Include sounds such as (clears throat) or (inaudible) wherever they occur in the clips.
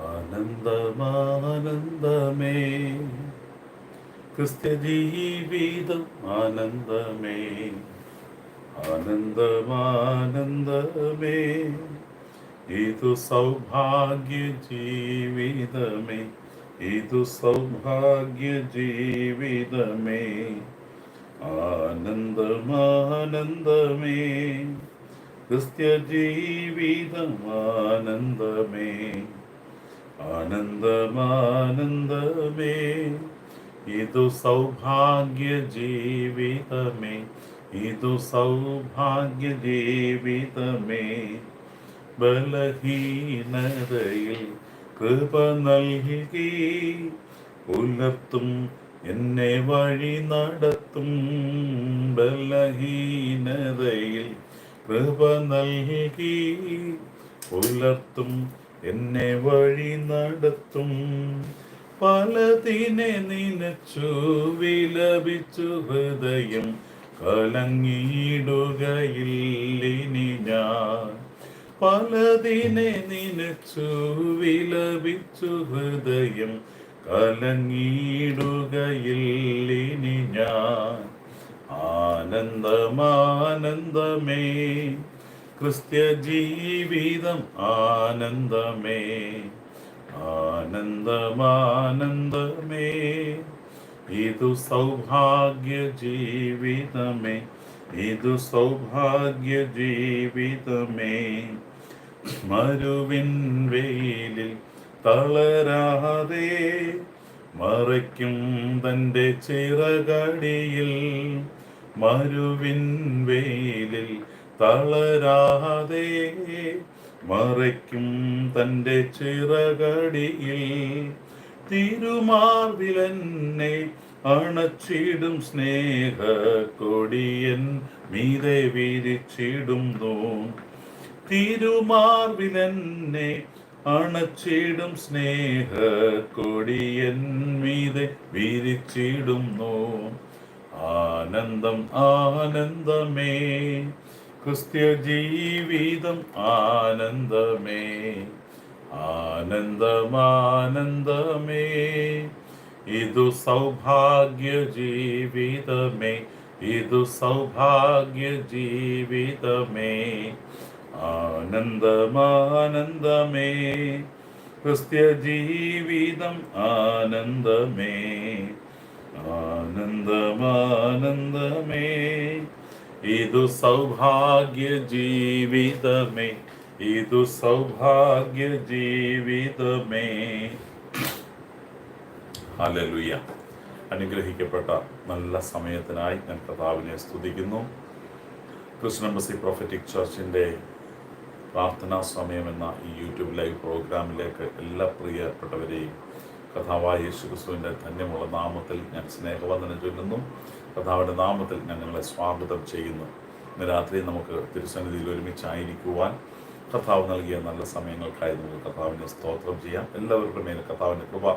ആനന്ദമാനന്ദമേ. ക്രിസ്ത്യ ജീവിതം ആനന്ദമേ. ആനന്ദമാനന്ദമേ. ഇതു സൗഭാഗ്യ ജീവിതമേ ഇതു സൗഭാഗ്യ ജീവിതമേ ആനന്ദമാനന്ദമേ. ക്രിസ്ത്യ ജീവിതം ആനന്ദമേ. ആനന്ദമാനന്ദമേ ഇതു സൗഭാഗ്യ ജീവിതമേ ഇതു സൗഭാഗ്യ ജീവിതമേ ബലഹീനതയിൽ കൃപ നൽകി പുലർത്തും എന്നെ വഴി നടത്തും. ബലഹീനതയിൽ കൃപ നൽകി പുലർത്തും എന്നെ വഴി നടത്തും. പലതിനെ നിനച്ചു വിലപിച്ചു ഹൃദയം കലങ്ങിയിടുകയില്ലിനി ഞാൻ. പലതിനെ നിനച്ചു വിലപിച്ചു ഹൃദയം കലങ്ങിയിടുകയില്ലിനി ഞാൻ. ആനന്ദമാനന്ദമേ ക്രിസ്ത്യ ജീവിതം ആനന്ദമേ ആനന്ദമാനന്ദമേ. ഇതു സൗഭാഗ്യ ജീവിതമേ ഇതു സൗഭാഗ്യ ജീവിതമേ മരുവിൻ വെയിലിൽ തളരാതെ മറയ്ക്കും തന്റെ ചിറകടിയിൽ. മരുവിൻ വെയിലിൽ തളരാതെ മറയ്ക്കും തന്റെ ചിറകടിയിൽ. തിരുമാർവിലെന്നെ അണച്ചിടും സ്നേഹ കൊടിയൻ മീതെ വിരിച്ചിടുന്നു തിരുമാർവിലെന്നെ അണച്ചിടും സ്നേഹ കൊടിയൻ മീതെ വിരിച്ചിടുന്നു ആനന്ദം ആനന്ദമേ ക്രിസ്ത്യ ജീവിതം ആനന്ദമേ ആനന്ദമാനന്ദമേ. ഇതു സൗഭാഗ്യ ജീവിതമേ ഇതു സൗഭാഗ്യ ജീവിതമേ ആനന്ദമാനന്ദമേ. ക്രിസ്ത്യ ജീവിതം ആനന്ദമേ ആനന്ദമാനന്ദമേ. ഇതു സൗഭാഗ്യ ജീവിതമേ ഇതു സൗഭാഗ്യ ജീവിതമേ ഹലലുയ അനുഗ്രഹിക്കപ്പെട്ട നല്ല സമയത്തിനായി ഞാൻ കർത്താവിനെ സ്തുതിക്കുന്നു. ക്രിസ്ത്യൻ എംബസി പ്രൊഫറ്റിക് ചർച്ചിന്റെ പ്രാർത്ഥനാ സമയം എന്ന ഈ യൂട്യൂബ് ലൈവ് പ്രോഗ്രാമിലേക്ക് എല്ലാ പ്രിയപ്പെട്ടവരെയും കഥാവായ യേശു ക്രിസ്തുവിന്റെ ധന്യമുള്ള നാമത്തിൽ ഞാൻ സ്നേഹവന്ദനം ചൊല്ലുന്നു. കഥാവിന്റെ നാമത്തിൽ ഞാൻ നിങ്ങളെ സ്വാഗതം ചെയ്യുന്നു. ഇന്ന് രാത്രി നമുക്ക് തിരുസന്നിധിയിൽ ഒരുമിച്ചായിരിക്കുവാൻ കർത്താവ് നൽകിയ നല്ല സമയങ്ങൾക്കായി നമുക്ക് കർത്താവിനെ സ്തോത്രം ചെയ്യാം. എല്ലാവർക്കും മേലെ കർത്താവിന്റെ കൃപ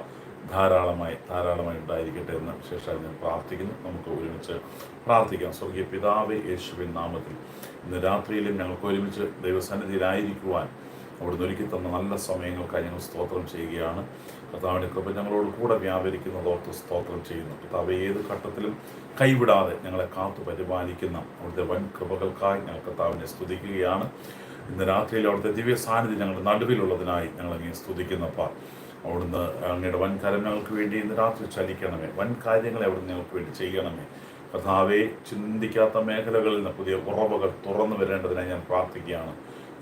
ധാരാളമായി ധാരാളമായി ഉണ്ടായിരിക്കട്ടെ എന്ന് വിശേഷമായി ഞാൻ പ്രാർത്ഥിക്കുന്നു. നമുക്ക് ഒരുമിച്ച് പ്രാർത്ഥിക്കാം. സ്വർഗീയ പിതാവ് യേശുവിൻ നാമത്തിൽ ഇന്ന് രാത്രിയിലും ഞങ്ങൾക്ക് ഒരുമിച്ച് ദൈവസന്നിധിയിലായിരിക്കുവാൻ അവിടുന്ന് ഒരുക്കി തന്ന നല്ല സമയങ്ങൾക്കായി ഞങ്ങൾ സ്തോത്രം ചെയ്യുകയാണ്. കർത്താവിന്റെ കൃപ ഞങ്ങളോട് കൂടെ വ്യാപരിക്കുന്നതോർത്ത് സ്തോത്രം ചെയ്യുന്നു. കർത്താവ് ഏത് ഘട്ടത്തിലും കൈവിടാതെ ഞങ്ങളെ കാത്തു പരിപാലിക്കുന്ന അവിടുത്തെ വൻ കൃപകൾക്കായി ഞങ്ങൾ കർത്താവിനെ സ്തുതിക്കുകയാണ്. ഇന്ന് രാത്രിയിൽ അവിടുത്തെ ദിവ്യ സാന്നിധ്യം ഞങ്ങളുടെ നടുവിലുള്ളതിനായി ഞങ്ങൾ അങ്ങനെ സ്തുതിക്കുന്നപ്പ. അവിടുന്ന് അങ്ങയുടെ വൻ കരം ഞങ്ങൾക്ക് വേണ്ടി ഇന്ന് രാത്രി ചലിക്കണമേ. വൻ കാര്യങ്ങളെ അവിടുന്ന് ഞങ്ങൾക്ക് വേണ്ടി ചെയ്യണമേ. കർത്താവെ ചിന്തിക്കാത്ത മേഖലകളിൽ നിന്ന് പുതിയ ഉറവകൾ തുറന്നു വരേണ്ടതിനായി ഞാൻ പ്രാർത്ഥിക്കുകയാണ്.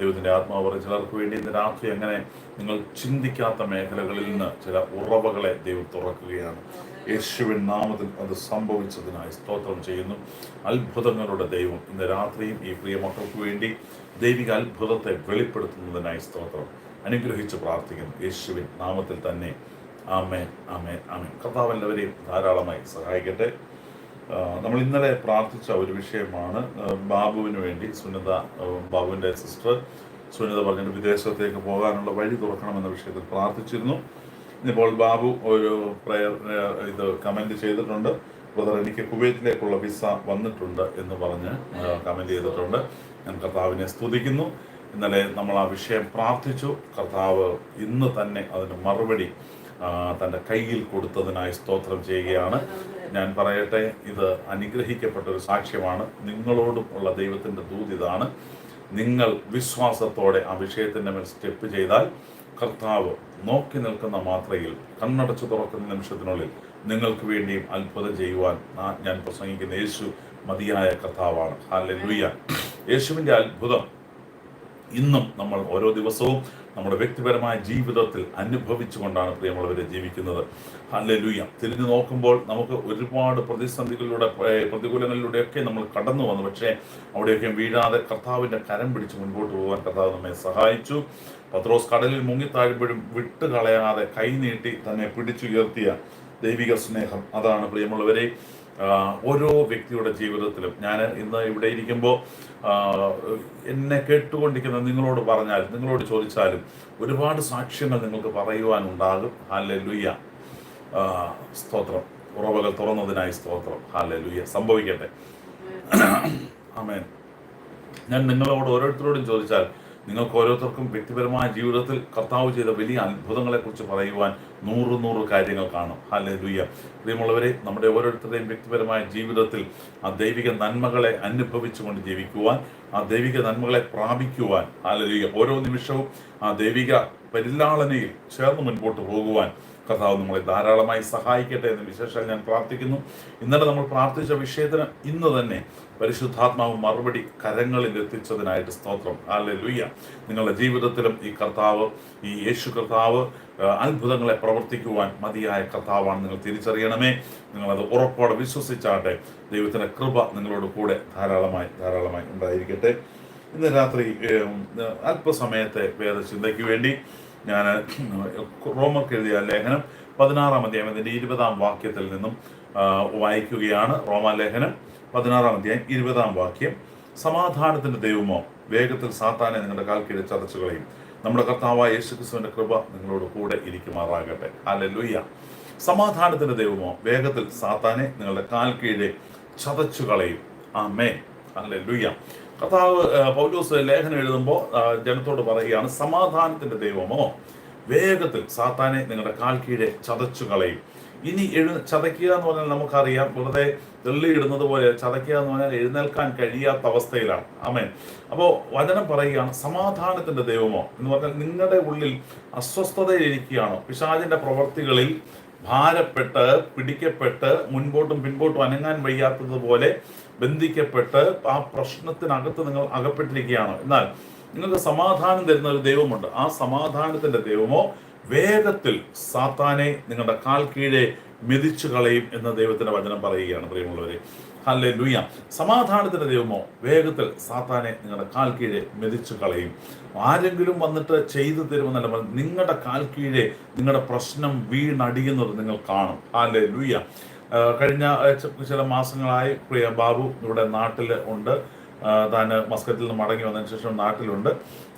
ദൈവത്തിന്റെ ആത്മാവ് ചിലർക്ക് വേണ്ടി ഇന്ന് രാത്രി അങ്ങനെ നിങ്ങൾ ചിന്തിക്കാത്ത മേഖലകളിൽ നിന്ന് ചില ഉറവകളെ ദൈവം തുറക്കുകയാണ്. യേശുവിൻ നാമത്തിൽ അത് സംഭവിച്ചതിനായി സ്തോത്രം ചെയ്യുന്നു. അത്ഭുതങ്ങളുടെ ദൈവം ഇന്ന് രാത്രിയും ഈ പ്രിയ മക്കൾക്ക് വേണ്ടി ദൈവിക അത്ഭുതത്തെ വെളിപ്പെടുത്തുന്നതിനായി സ്തോത്രം അനുഗ്രഹിച്ച് പ്രാർത്ഥിക്കുന്നു. യേശുവിൻ നാമത്തിൽ തന്നെ. ആമേൻ ആമേൻ ആമേൻ. കർത്താവ് എല്ലാവരെയും ധാരാളമായി സഹായിക്കട്ടെ. നമ്മൾ ഇന്നലെ പ്രാർത്ഥിച്ച ഒരു വിഷയമാണ് ബാബുവിന് വേണ്ടി സുനിത ബാബുവിന്റെ സിസ്റ്റർ. സുനിത പറഞ്ഞിട്ട് വിദേശത്തേക്ക് പോകാനുള്ള വഴി തുറക്കണമെന്ന വിഷയത്തിൽ പ്രാർത്ഥിച്ചിരുന്നു. ഇപ്പോൾ ബാബു ഒരു പ്രയർ ഇത് കമന്റ് ചെയ്തിട്ടുണ്ട്. ബ്രദർ എനിക്ക് കുവൈറ്റിലേക്കുള്ള വിസ വന്നിട്ടുണ്ട് എന്ന് പറഞ്ഞ് കമന്റ് ചെയ്തിട്ടുണ്ട്. ഞാൻ കർത്താവിനെ സ്തുതിക്കുന്നു. ഇന്നലെ നമ്മൾ ആ വിഷയം പ്രാർത്ഥിച്ചു. കർത്താവ് ഇന്ന് തന്നെ അതിന് മറുപടി തന്റെ കയ്യിൽ കൊടുത്തതിനായി സ്തോത്രം ചെയ്യുകയാണ്. ഞാൻ പറയട്ടെ ഇത് അനുഗ്രഹിക്കപ്പെട്ട ഒരു സാക്ഷ്യമാണ്. നിങ്ങളോടും ഉള്ള ദൈവത്തിന്റെ ദൂത് ഇതാണ്. നിങ്ങൾ വിശ്വാസത്തോടെ ആ വിഷയത്തിന്റെ മേൽ സ്റ്റെപ്പ് ചെയ്താൽ കർത്താവ് നോക്കി നിൽക്കുന്ന മാത്രയിൽ കണ്ണടച്ചു തുറക്കുന്ന നിമിഷത്തിനുള്ളിൽ നിങ്ങൾക്ക് വേണ്ടിയും അത്ഭുതം ചെയ്യുവാൻ ഞാൻ പ്രസംഗിക്കുന്ന യേശു മതിയായ കർത്താവാണ്. ഹാലലുയ്യ യേശുവിന്റെ അത്ഭുതം ഇന്നും നമ്മൾ ഓരോ ദിവസവും നമ്മുടെ വ്യക്തിപരമായ ജീവിതത്തിൽ അനുഭവിച്ചുകൊണ്ടാണ് പ്രിയമുള്ളവരെ ജീവിക്കുന്നത്. ഹല്ലേലൂയ. തിരിഞ്ഞു നോക്കുമ്പോൾ നമുക്ക് ഒരുപാട് പ്രതിസന്ധികളിലൂടെ പ്രതികൂലങ്ങളിലൂടെയൊക്കെ നമ്മൾ കടന്നു വന്നു. പക്ഷേ അവിടെയൊക്കെ വീഴാതെ കർത്താവിന്റെ കരം പിടിച്ച് മുൻപോട്ട് പോകാൻ കർത്താവ് നമ്മെ സഹായിച്ചു. പത്രോസ് കടലിൽ മുങ്ങിത്താഴുമ്പോഴും വിട്ടുകളയാതെ കൈനീട്ടി തന്നെ പിടിച്ചുയർത്തിയ ദൈവിക സ്നേഹം. അതാണ് പ്രിയമുള്ളവരെ ഓരോ വ്യക്തിയുടെ ജീവിതത്തിലും. ഞാൻ ഇന്ന് ഇവിടെ ഇരിക്കുമ്പോൾ എന്നെ കേട്ടുകൊണ്ടിരിക്കുന്ന നിങ്ങളോട് പറഞ്ഞാൽ നിങ്ങളോട് ചോദിച്ചാലും ഒരുപാട് സാക്ഷ്യങ്ങൾ നിങ്ങൾക്ക് പറയുവാനുണ്ടാകും. ഹാലെ ലുയ്യ സ്തോത്രം. ഉറവകൾ തുറന്നതിനായി സ്തോത്രം. ഹാലെ ലുയ്യ സംഭവിക്കട്ടെ. ആമേൻ. ഞാൻ നിങ്ങളോട് ഓരോരുത്തരോടും ചോദിച്ചാൽ നിങ്ങൾക്ക് ഓരോരുത്തർക്കും വ്യക്തിപരമായ ജീവിതത്തിൽ കർത്താവ് ചെയ്ത വലിയ അത്ഭുതങ്ങളെക്കുറിച്ച് പറയുവാൻ നൂറ് നൂറ് കാര്യങ്ങൾ കാണും. ഹാലെ ലുയ്യ പ്രിയമുള്ളവരെ നമ്മുടെ ഓരോരുത്തരുടെയും വ്യക്തിപരമായ ജീവിതത്തിൽ ആ ദൈവിക നന്മകളെ അനുഭവിച്ചുകൊണ്ട് ജീവിക്കുവാൻ ആ ദൈവിക നന്മകളെ പ്രാപിക്കുവാൻ ആലോചിക്കുക ഓരോ നിമിഷവും ആ ദൈവിക പരിലാളനയിൽ ചേർന്ന് മുൻപോട്ട് പോകുവാൻ കർത്താവ് നമ്മളെ ധാരാളമായി സഹായിക്കട്ടെ എന്ന് വിശേഷം ഞാൻ പ്രാർത്ഥിക്കുന്നു. ഇന്നലെ നമ്മൾ പ്രാർത്ഥിച്ച വിഷയത്തിന് ഇന്ന് തന്നെ പരിശുദ്ധാത്മാവ് മറുപടി കരങ്ങളിൽ എത്തിച്ചതിനായിട്ട് സ്തോത്രം. അല്ലെ ലുയ്യ നിങ്ങളുടെ ജീവിതത്തിലും ഈ കർത്താവ് ഈ യേശു കർത്താവ് അത്ഭുതങ്ങളെ പ്രവർത്തിക്കുവാൻ മതിയായ കർത്താവാണ് നിങ്ങൾ തിരിച്ചറിയണമേ നിങ്ങളത് ഉറപ്പോടെ വിശ്വസിച്ചാട്ടെ ദൈവത്തിന്റെ കൃപ നിങ്ങളോട് കൂടെ ധാരാളമായി ധാരാളമായി ഉണ്ടായിരിക്കട്ടെ. ഇന്ന് രാത്രി അല്പസമയത്തെ വേദചിന്തയ്ക്ക് വേണ്ടി ഞാൻ റോമർക്ക് എഴുതിയ ലേഖനം പതിനാറാം അധ്യായം അതിന്റെ ഇരുപതാം വാക്യത്തിൽ നിന്നും വായിക്കുകയാണ്. റോമാലേഖനം പതിനാറാം അധ്യായം ഇരുപതാം വാക്യം. സമാധാനത്തിന്റെ ദൈവമോ വേഗത്തിൽ സാത്താനെ നിങ്ങളുടെ കാൽ ചതച്ചുകളെയും ചതച്ചു കളയും. നമ്മുടെ കർത്താവായ യേശുക്രിസ്തുവിന്റെ കൃപ നിങ്ങളോട് കൂടെ ഇരിക്കുമാറാകട്ടെ. ഹല്ലേലൂയ സമാധാനത്തിന്റെ ദൈവമോ? വേഗത്തിൽ സാത്താനെ നിങ്ങളുടെ കാൽ കീഴെ ചതച്ചു കളയും. ആമേ ഹല്ലേലൂയ. കർത്താവ് കഥാവ് പൗലോസ് ലേഖനം എഴുതുമ്പോൾ ജനത്തോട് പറയുകയാണ് സമാധാനത്തിന്റെ ദൈവമോ? വേഗത്തിൽ സാത്താനെ നിങ്ങളുടെ കാൽ കീഴെ ചതച്ചു കളയും. ഇനി എഴു ചതയ്ക്കുക എന്ന് പറഞ്ഞാൽ നമുക്കറിയാം വെറുതെ തെള്ളിയിടുന്നത് പോലെ ചതയ്ക്കുക എന്ന് പറഞ്ഞാൽ എഴുന്നേൽക്കാൻ കഴിയാത്ത അവസ്ഥയിലാണ്. ആമേൻ. അപ്പോൾ വചനം പറയുകയാണ് സമാധാനത്തിന്റെ ദൈവമോ? എന്ന് പറഞ്ഞാൽ നിങ്ങളുടെ ഉള്ളിൽ അസ്വസ്ഥതയിലിരിക്കുകയാണോ? പിശാചിന്റെ പ്രവർത്തികളിൽ ഭാരപ്പെട്ട് പിടിക്കപ്പെട്ട് മുൻപോട്ടും പിൻപോട്ടും അനങ്ങാൻ വയ്യാത്തതുപോലെ ബന്ധിക്കപ്പെട്ട് ആ പ്രശ്നത്തിനകത്ത് നിങ്ങൾ അകപ്പെട്ടിരിക്കുകയാണ്. എന്നാൽ നിങ്ങൾക്ക് സമാധാനം തരുന്ന ഒരു ദൈവമുണ്ട്. ആ സമാധാനത്തിന്റെ ദൈവമോ വേഗത്തിൽ സാത്താനെ നിങ്ങളുടെ കാൽ കീഴെ മെതിച്ചു കളയും എന്ന ദൈവത്തിന്റെ വചനം പറയുകയാണ് പ്രിയമുള്ളവരെ. ഹല്ലേ ലുയ്യ സമാധാനത്തിന്റെ ദൈവമോ വേഗത്തിൽ സാത്താനെ നിങ്ങളുടെ കാൽ കീഴെ മെതിച്ചു കളയും. ആരെങ്കിലും വന്നിട്ട് ചെയ്തു തരുമെന്നല്ല. നിങ്ങളുടെ കാൽ കീഴെ നിങ്ങളുടെ പ്രശ്നം വീണടിയുന്നത് നിങ്ങൾ കാണും. അല്ലേ ലൂയ കഴിഞ്ഞ ചില മാസങ്ങളായി പ്രിയ ബാബു ഇവിടെ നാട്ടിൽ ഉണ്ട്. താൻ മസ്കറ്റിൽ നിന്ന് മടങ്ങി വന്നതിന് ശേഷം നാട്ടിലുണ്ട്.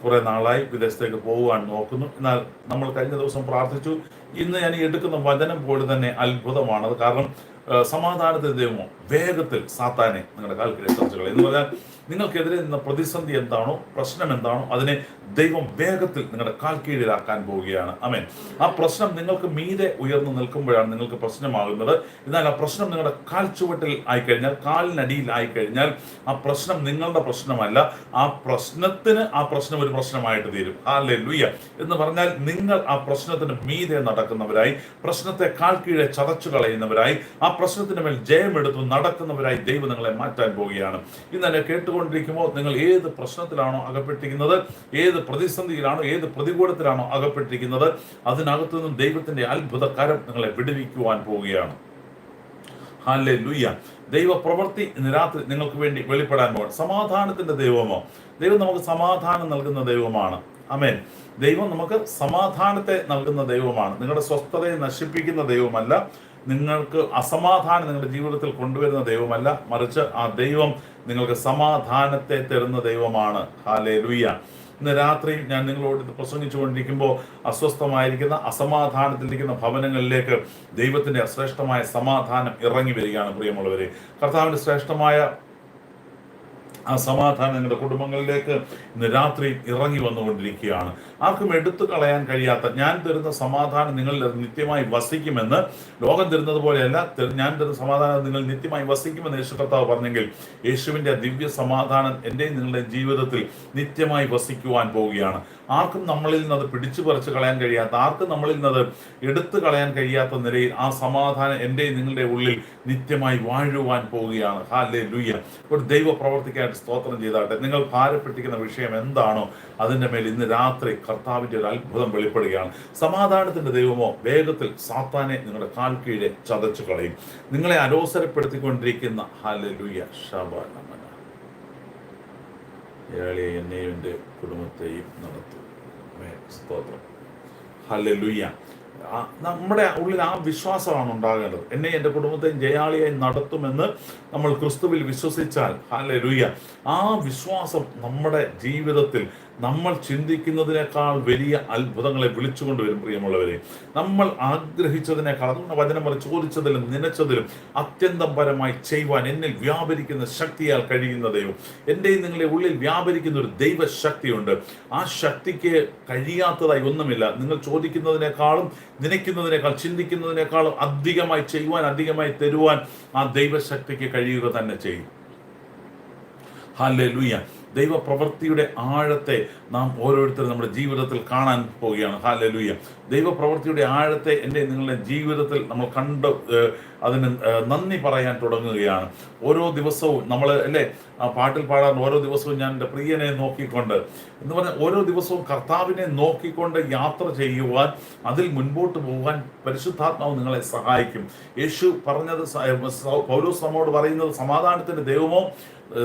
കുറെ നാളായി വിദേശത്തേക്ക് പോകുവാൻ നോക്കുന്നു. എന്നാൽ നമ്മൾ കഴിഞ്ഞ ദിവസം പ്രാർത്ഥിച്ചു. ഇന്ന് ഞാൻ എടുക്കുന്ന വചനം പോലെ തന്നെ അത്ഭുതമാണ്. അത് കാരണം സമാധാനത്തിന്റെ ദൈവമോ വേഗത്തിൽ സാത്താനെ നിങ്ങളുടെ കാൽക്കിലെ ചർച്ചകൾ എന്ന് പറഞ്ഞാൽ നിങ്ങൾക്കെതിരെ നിന്ന പ്രതിസന്ധി എന്താണോ പ്രശ്നം എന്താണോ അതിനെ ദൈവം വേഗത്തിൽ നിങ്ങളുടെ കാൽ കീഴിലാക്കാൻ പോവുകയാണ്. അമേൻ ആ പ്രശ്നം നിങ്ങൾക്ക് മീതെ ഉയർന്നു നിൽക്കുമ്പോഴാണ് നിങ്ങൾക്ക് പ്രശ്നമാകുന്നത്. എന്നാൽ ആ പ്രശ്നം നിങ്ങളുടെ കാൽ ചുവട്ടിൽ ആയിക്കഴിഞ്ഞാൽ കാലിനടിയിൽ ആയിക്കഴിഞ്ഞാൽ ആ പ്രശ്നം നിങ്ങളുടെ പ്രശ്നമല്ല. ആ പ്രശ്നത്തിന് ആ പ്രശ്നം ഒരു പ്രശ്നമായിട്ട് തീരും. അല്ലേ ലുയ്യ എന്ന് പറഞ്ഞാൽ നിങ്ങൾ ആ പ്രശ്നത്തിന് മീതെ നടക്കുന്നവരായി പ്രശ്നത്തെ കാൽ കീഴെ ചതച്ചു കളയുന്നവരായി ആ പ്രശ്നത്തിന് മേൽ ജയമെടുത്തു നടക്കുന്നവരായി ദൈവം നിങ്ങളെ മാറ്റാൻ പോവുകയാണ്. ഇന്നലെ എന്നെ കേട്ടുകൊണ്ടിരിക്കുമ്പോൾ നിങ്ങൾ ഏത് പ്രശ്നത്തിലാണോ അകപ്പെട്ടിരിക്കുന്നത് ഏത് പ്രതിസന്ധിയിലാണോ ഏത് പ്രതികൂലത്തിലാണോ അകപ്പെട്ടിരിക്കുന്നത് അതിനകത്തു നിന്നും ദൈവത്തിന്റെ അത്ഭുതക്കാരം കരം നിങ്ങളെ വിടുവിക്കുവാൻ പോവുകയാണ്. ഹാലെ ലുയ്യ ദൈവ പ്രവൃത്തി ഇന്ന് രാത്രി നിങ്ങൾക്ക് വേണ്ടി വെളിപ്പെടാൻ പോകണം സമാധാനത്തിന്റെ ദൈവമോ? ദൈവം നമുക്ക് സമാധാനം നൽകുന്ന ദൈവമാണ്. അമേൻ ദൈവം നമുക്ക് സമാധാനത്തെ നൽകുന്ന ദൈവമാണ്. നിങ്ങളുടെ സ്വസ്ഥതയെ നശിപ്പിക്കുന്ന ദൈവമല്ല. നിങ്ങൾക്ക് അസമാധാനം നിങ്ങളുടെ ജീവിതത്തിൽ കൊണ്ടുവരുന്ന ദൈവമല്ല മറിച്ച് ആ ദൈവം നിങ്ങൾക്ക് സമാധാനത്തെ തരുന്ന ദൈവമാണ്. ഹാലേ ലുയ്യ ഇന്ന് രാത്രി ഞാൻ നിങ്ങളോട് ഇത് പ്രസംഗിച്ചുകൊണ്ടിരിക്കുമ്പോൾ അസ്വസ്ഥമായിരിക്കുന്ന അസമാധാനത്തിലിരിക്കുന്ന ഭവനങ്ങളിലേക്ക് ദൈവത്തിന്റെ ശ്രേഷ്ഠമായ സമാധാനം ഇറങ്ങി വരികയാണ് പ്രിയമുള്ളവരെ. കർത്താവിന്റെ ശ്രേഷ്ഠമായ ആ സമാധാനം നിങ്ങളുടെ കുടുംബങ്ങളിലേക്ക് ഇന്ന് രാത്രി ഇറങ്ങി വന്നുകൊണ്ടിരിക്കുകയാണ്. ആർക്കും എടുത്തു കളയാൻ കഴിയാത്ത ഞാൻ തരുന്ന സമാധാനം നിങ്ങളിൽ നിത്യമായി വസിക്കുമെന്ന് ലോകം തരുന്നത് പോലെയല്ല ഞാൻ തരുന്ന സമാധാനം നിങ്ങൾ നിത്യമായി വസിക്കുമെന്ന് യേശു കർത്താവ് പറഞ്ഞെങ്കിൽ യേശുവിന്റെ ദിവ്യ സമാധാനം എന്റെയും നിങ്ങളുടെ ജീവിതത്തിൽ നിത്യമായി വസിക്കുവാൻ പോവുകയാണ്. ആർക്കും നമ്മളിൽ നിന്ന് അത് പിടിച്ചു പറിച്ചു കളയാൻ കഴിയാത്ത ആർക്കും നമ്മളിൽ നിന്ന് എടുത്തു കളയാൻ കഴിയാത്ത നിലയിൽ ആ സമാധാനം എന്റെയും നിങ്ങളുടെ ഉള്ളിൽ നിത്യമായി വാഴുവാൻ പോവുകയാണ്. ഹാലേ ലുയ്യ ഒരു ദൈവ പ്രവർത്തിക്കായിട്ട് സ്തോത്രം ചെയ്താട്ടെ. നിങ്ങൾ ഭാരപ്പെട്ടിരിക്കുന്ന വിഷയം എന്താണോ അതിന്റെ മേൽ ഇന്ന് രാത്രി കർത്താവിന്റെ ഒരു അത്ഭുതം വെളിപ്പെടുകയാണ്. സമാധാനത്തിന്റെ ദൈവമോ വേഗത്തിൽ സാത്താനെ നിങ്ങളുടെ കാൽ കീഴെ ചതച്ചു കളയും. നിങ്ങളെ അലോസരപ്പെടുത്തിക്കൊണ്ടിരിക്കുന്ന ഹലലുയ ശബനമന ഏളിയെ എന്നെയും എന്റെ കുടുംബത്തെയും നടത്തും. സ്തോത്രം. നമ്മുടെ ഉള്ളിൽ ആ വിശ്വാസമാണ് ഉണ്ടാകേണ്ടത്. എന്നെ എന്റെ കുടുംബത്തെയും ജയാളിയായി നടത്തുമെന്ന് നമ്മൾ ക്രിസ്തുവിൽ വിശ്വസിച്ചാൽ ഹല്ലേലൂയ ആ വിശ്വാസം നമ്മുടെ ജീവിതത്തിൽ നമ്മൾ ചിന്തിക്കുന്നതിനേക്കാൾ വലിയ അത്ഭുതങ്ങളെ വിളിച്ചുകൊണ്ടുവരും പ്രിയമുള്ളവരെ. നമ്മൾ ആഗ്രഹിച്ചതിനേക്കാൾ അതുകൊണ്ട് വചനം പറഞ്ഞ് ചോദിച്ചതിലും നനച്ചതിലും അത്യന്തം പരമായി ചെയ്യുവാൻ എന്നിൽ വ്യാപരിക്കുന്ന ശക്തിയാൽ കഴിയുന്ന ദൈവം. എന്റെയും നിങ്ങളുടെ ഉള്ളിൽ വ്യാപരിക്കുന്ന ഒരു ദൈവശക്തിയുണ്ട്. ആ ശക്തിക്ക് കഴിയാത്തതായി ഒന്നുമില്ല. നിങ്ങൾ ചോദിക്കുന്നതിനേക്കാളും നനയ്ക്കുന്നതിനേക്കാൾ ചിന്തിക്കുന്നതിനേക്കാളും അധികമായി ചെയ്യുവാൻ അധികമായി തരുവാൻ ആ ദൈവശക്തിക്ക് കഴിയുക തന്നെ ചെയ്യും. ഹാലൂയ ദൈവപ്രവൃത്തിയുടെ ആഴത്തെ നാം ഓരോരുത്തരും നമ്മുടെ ജീവിതത്തിൽ കാണാൻ പോവുകയാണ്. ഹാലലൂയ ദൈവപ്രവൃത്തിയുടെ ആഴത്തെ എന്റെ നിങ്ങളുടെ ജീവിതത്തിൽ നമ്മൾ കണ്ട് അതിന് നന്ദി പറയാൻ തുടങ്ങുകയാണ്. ഓരോ ദിവസവും നമ്മൾ അല്ലേ ആ പാട്ടിൽ പാടാൻ ഓരോ ദിവസവും ഞാൻ എന്റെ പ്രിയനെ നോക്കിക്കൊണ്ട് എന്ന് പറഞ്ഞാൽ ഓരോ ദിവസവും കർത്താവിനെ നോക്കിക്കൊണ്ട് യാത്ര ചെയ്യുവാൻ അതിൽ മുൻപോട്ട് പോകാൻ പരിശുദ്ധാത്മാവ് നിങ്ങളെ സഹായിക്കും. യേശു പറഞ്ഞത് സ- സ- പൗലോസ് നമ്മോട് പറയുന്നത് സമാധാനത്തിന്റെ ദൈവമോ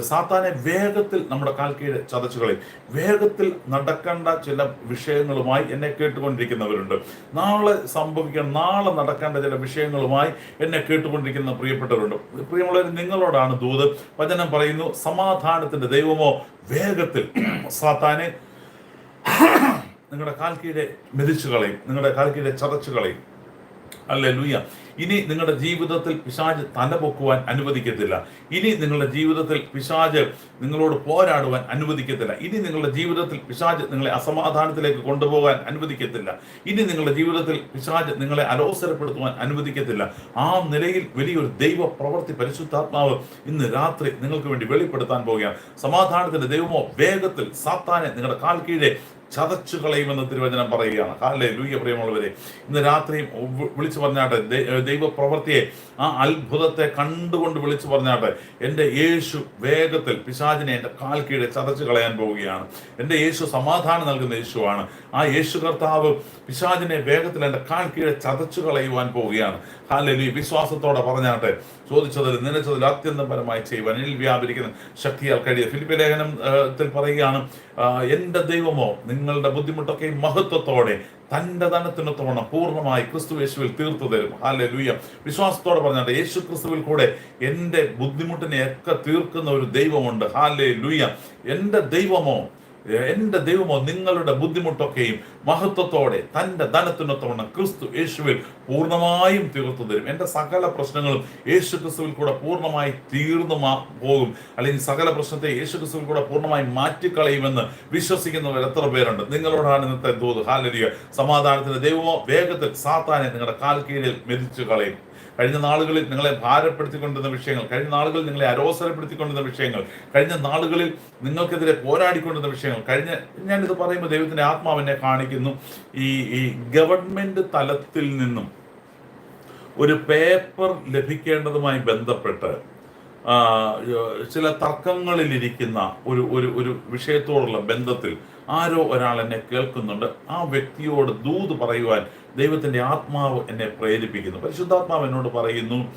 സാത്താനെ വേഗത്തിൽ നമ്മുടെ കാൽക്കീഴ് കീഴെ ചതച്ചുകളെ വേഗത്തിൽ നടക്കേണ്ട ചില വിഷയങ്ങളുമായി എന്നെ കേട്ടുകൊണ്ടിരിക്കുന്നവരുണ്ട്. നാളെ സംഭവിക്കണം നാളെ നടക്കേണ്ട ചില വിഷയങ്ങളുമായി എന്നെ കേട്ടുകൊണ്ടിരിക്കുന്ന പ്രിയപ്പെട്ടവരുണ്ട്. പ്രിയമുള്ളവർ നിങ്ങളോടാണ് ദൂത്. വചനം പറയുന്നു സമാധാനത്തിന്റെ ദൈവമോ വേഗത്തിൽ സാത്താനെ (clears throat) നിങ്ങളുടെ കാൽക്കീഴെ കീഴെ മെതിച്ചു കളയും നിങ്ങളുടെ കാൽക്കീഴെ കീഴെ ചതച്ചു കളയും അല്ലേ ലൂയ ഇനി നിങ്ങളുടെ ജീവിതത്തിൽ പിശാജ് തല പൊക്കുവാൻ അനുവദിക്കത്തില്ല. ഇനി നിങ്ങളുടെ ജീവിതത്തിൽ പിശാജ് നിങ്ങളോട് പോരാടുവാൻ അനുവദിക്കത്തില്ല. ഇനി നിങ്ങളുടെ ജീവിതത്തിൽ പിശാജ് നിങ്ങളെ അസമാധാനത്തിലേക്ക് കൊണ്ടുപോകാൻ അനുവദിക്കത്തില്ല. ഇനി നിങ്ങളുടെ ജീവിതത്തിൽ പിശാജ് നിങ്ങളെ അലോസരപ്പെടുത്തുവാൻ അനുവദിക്കത്തില്ല. ആ നിലയിൽ വലിയൊരു ദൈവ പ്രവൃത്തി പരിശുദ്ധാത്മാവ് ഇന്ന് രാത്രി നിങ്ങൾക്ക് വേണ്ടി വെളിപ്പെടുത്താൻ പോവുകയാണ്. സമാധാനത്തിന്റെ ദൈവമോ വേഗത്തിൽ സാത്താനെ നിങ്ങളുടെ കാൽ കീഴെ ചതച്ചു കളയുമെന്ന് തിരുവചനം പറയുകയാണ്. ഹാലേ ലൂയ പ്രിയമുള്ളവരെ ഇന്ന് രാത്രിയും വിളിച്ചു പറഞ്ഞാട്ടെ ദൈവ പ്രവൃത്തിയെ ആ അത്ഭുതത്തെ കണ്ടുകൊണ്ട് വിളിച്ചു പറഞ്ഞാട്ടെ എന്റെ യേശു വേഗത്തിൽ പിശാചിനെ എന്റെ കാൽ കീഴെ ചതച്ചു കളയാൻ പോവുകയാണ്. എന്റെ യേശു സമാധാനം നൽകുന്ന യേശുവാണ്. ആ യേശു കർത്താവ് പിശാചിനെ വേഗത്തിൽ എന്റെ കാൽ കീഴെ ചതച്ചു കളയുവാൻ പോവുകയാണ്. ഹാലേ വിശ്വാസത്തോടെ പറഞ്ഞാട്ടെ. ചോദിച്ചതിൽ നിലച്ചതിൽ അത്യന്തം പരമായി ചെയ്യുവാൻ എന്നിൽ വ്യാപരിക്കുന്ന ശക്തിയാൽ കഴിയുക. ഫിലിപ്പ് ലേഖനത്തിൽ പറയുകയാണ് എന്റെ ദൈവമോ നിങ്ങളുടെ ബുദ്ധിമുട്ടൊക്കെ മഹത്വത്തോടെ തന്റെ ധനത്തിനൊത്തവണ്ണം പൂർണമായി ക്രിസ്തു യേശുവിൽ തീർത്തു തരും. ഹാലെ ലൂയ വിശ്വാസത്തോടെ പറഞ്ഞാൽ യേശു ക്രിസ്തുവിൽ കൂടെ എന്റെ ബുദ്ധിമുട്ടിനെ ഒക്കെ തീർക്കുന്ന ഒരു ദൈവമുണ്ട്. ഹാലെ ലൂയ എന്റെ ദൈവമോ എന്റെ ദൈവമോ നിങ്ങളുടെ ബുദ്ധിമുട്ടൊക്കെയും മഹത്വത്തോടെ തന്റെ ധനത്തിനൊത്തവണ്ണം ക്രിസ്തു യേശുവിൽ പൂർണമായും തീർത്തു തരും. എന്റെ സകല പ്രശ്നങ്ങളും യേശു ക്രിസ്തുവിൽ കൂടെ പൂർണമായി തീർന്നു പോകും. അല്ലെങ്കിൽ സകല പ്രശ്നത്തെ യേശു ക്രിസ്തുവിൽ കൂടെ പൂർണമായി മാറ്റിക്കളയുമെന്ന് വിശ്വസിക്കുന്നവർ എത്ര പേരുണ്ട്? നിങ്ങളോടാണ് ഇന്നത്തെ ദൂത്. ഹാലരിയ സമാധാനത്തിന്റെ ദൈവമോ വേഗത്തിൽ സാത്താനെ നിങ്ങളുടെ കാൽക്കീഴിൽ കീഴിൽ മെതിച്ചു കളയും കഴിഞ്ഞ നാളുകളിൽ നിങ്ങളെ ഭാരപ്പെടുത്തിക്കൊണ്ടിരുന്ന വിഷയങ്ങൾ കഴിഞ്ഞ നാളുകളിൽ നിങ്ങളെ അരോസരപ്പെടുത്തിക്കൊണ്ടിരുന്ന വിഷയങ്ങൾ കഴിഞ്ഞ നാളുകളിൽ നിങ്ങൾക്കെതിരെ പോരാടിക്കൊണ്ടിരുന്ന വിഷയങ്ങൾ കഴിഞ്ഞ ഞാനിത് പറയുമ്പോൾ ദൈവത്തിന്റെ ആത്മാവിനെ കാണിക്കുന്നു. ഈ ഈ ഗവൺമെന്റ് തലത്തിൽ നിന്നും ഒരു പേപ്പർ ലഭിക്കേണ്ടതുമായി ബന്ധപ്പെട്ട് ചില തർക്കങ്ങളിലിരിക്കുന്ന ഒരു ഒരു ഒരു വിഷയത്തോടുള്ള ബന്ധത്തിൽ ആരോ ഒരാൾ എന്നെ കേൾക്കുന്നുണ്ട്. ആ വ്യക്തിയോട് ദൂത് പറയുവാൻ ദൈവത്തിന്റെ ആത്മാവ് എന്നെ പ്രേരിപ്പിക്കുന്നു. പരിശുദ്ധാത്മാവ് എന്നോട് പറയുന്നു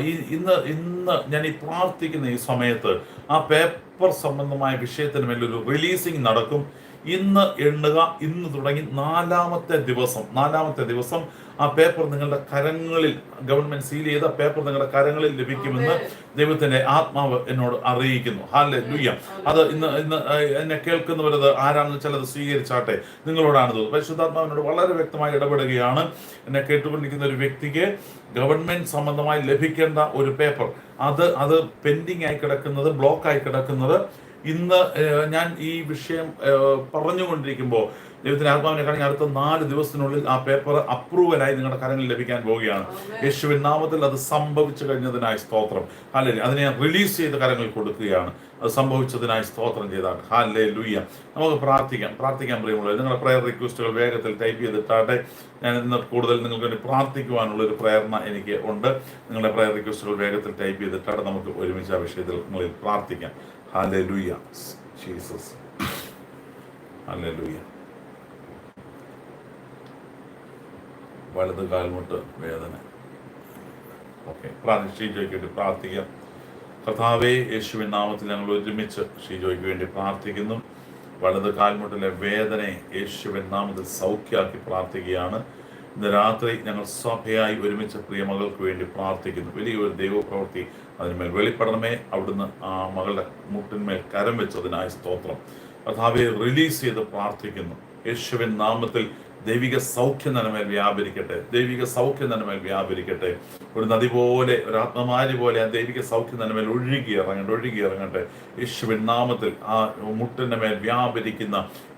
ഈ- ഇന്ന് ഇന്ന് ഞാൻ ഈ പ്രാർത്ഥിക്കുന്ന ഈ സമയത്ത് ആ പേപ്പർ സംബന്ധമായ വിഷയത്തിന് മേലൊരു റിലീസിങ് നടക്കും. ഇന്ന് എണ്ണുക ഇന്ന് തുടങ്ങി നാലാമത്തെ ദിവസം നാലാമത്തെ ദിവസം ആ പേപ്പർ നിങ്ങളുടെ കരങ്ങളിൽ ഗവൺമെന്റ് സീൽ ചെയ്ത പേപ്പർ നിങ്ങളുടെ കരങ്ങളിൽ ലഭിക്കുമെന്ന് ദൈവത്തിന്റെ ആത്മാവ് എന്നോട് അറിയിക്കുന്നു. ഹാലെ ലുയ്യ അത് ഇന്ന് ഇന്ന് എന്നെ കേൾക്കുന്നവരത് ആരാണെന്ന് വെച്ചാൽ അത് സ്വീകരിച്ചാട്ടെ. നിങ്ങളോടാണിത്. പരിശുദ്ധാത്മാവിനോട് വളരെ വ്യക്തമായി ഇടപെടുകയാണ്. എന്നെ കേട്ടുകൊണ്ടിരിക്കുന്ന ഒരു വ്യക്തിക്ക് ഗവൺമെന്റ് സംബന്ധമായി ലഭിക്കേണ്ട ഒരു പേപ്പർ അത് അത് പെൻഡിങ് ആയി കിടക്കുന്നത് ബ്ലോക്ക് ആയി കിടക്കുന്നത് ഇന്ന് ഞാൻ ഈ വിഷയം പറഞ്ഞുകൊണ്ടിരിക്കുമ്പോൾ ദൈവത്തിന്റെ ആത്മാവിനെ കഴിഞ്ഞ അടുത്ത നാല് ദിവസത്തിനുള്ളിൽ ആ പേപ്പർ അപ്രൂവലായി നിങ്ങളുടെ കരങ്ങളിൽ ലഭിക്കാൻ പോവുകയാണ്. യേശുവിൻ നാമത്തിൽ അത് സംഭവിച്ചു കഴിഞ്ഞതിനായി സ്തോത്രം. അല്ലെങ്കിൽ അതിനെ റിലീസ് ചെയ്ത കരങ്ങളിൽ കൊടുക്കുകയാണ്. അത് സംഭവിച്ചതിനായി സ്തോത്രം ചെയ്താണ് ഹാലെ ലൂയ്യ നമുക്ക് പ്രാർത്ഥിക്കാം. പ്രാർത്ഥിക്കാൻ പ്രിയമുള്ളത് നിങ്ങളുടെ പ്രയർ റിക്വസ്റ്റുകൾ വേഗത്തിൽ ടൈപ്പ് ചെയ്തിട്ടാട്ടെ. ഞാൻ ഇന്ന് കൂടുതൽ നിങ്ങൾക്ക് വേണ്ടി പ്രാർത്ഥിക്കുവാനുള്ള ഒരു പ്രേരണ എനിക്ക് ഉണ്ട്. നിങ്ങളുടെ പ്രയർ റിക്വസ്റ്റുകൾ വേഗത്തിൽ ടൈപ്പ് ചെയ്തിട്ടാട്ടെ. നമുക്ക് ഒരുമിച്ച് ആ വിഷയത്തിൽ നിങ്ങളിൽ പ്രാർത്ഥിക്കാം. ഹാലെ ജീസസ് ഹാലെ ലൂയ്യ വലത് കാൽമുട്ട് വേദന. ഓക്കെ ഷീജോയ്ക്ക് വേണ്ടി പ്രാർത്ഥിക്കാം. കഥാവേ യേശുവിൻ നാമത്തിൽ ഞങ്ങൾ ഒരുമിച്ച് ഷീജോയ്ക്ക് വേണ്ടി പ്രാർത്ഥിക്കുന്നു. വലത് കാൽമുട്ടിലെ വേദനയെ യേശുവിൻ നാമത്തിൽ സൗഖ്യമാക്കി പ്രാർത്ഥിക്കുകയാണ്. ഇന്ന് രാത്രി ഞങ്ങൾ സഭയായി ഒരുമിച്ച് പ്രിയമകൾക്ക് വേണ്ടി പ്രാർത്ഥിക്കുന്നു. വലിയൊരു ദൈവപ്രവൃത്തി അതിന്മേൽ വെളിപ്പെടണമേ. അവിടുന്ന് ആ മകളുടെ മുട്ടിന്മേൽ കരം വെച്ചതിനായി സ്തോത്രം. കർത്താവെ റിലീസ് ചെയ്ത് പ്രാർത്ഥിക്കുന്നു. യേശുവിൻ നാമത്തിൽ ദൈവിക സൗഖ്യം നന്മേൽ വ്യാപരിക്കട്ടെ. ദൈവിക സൗഖ്യം നന്മേൽ വ്യാപരിക്കട്ടെ. ഒരു നദി പോലെ ഒരു ആത്മമാരി പോലെ ആ ദൈവിക സൗഖ്യം തന്നെ മേൽ ഒഴുകി ഇറങ്ങട്ടെ ഒഴുകി ഇറങ്ങട്ടെ. യേശുവിൻ നാമത്തിൽ ആ മുട്ടിന്റെ മേൽ വ്യാപരിക്കുന്ന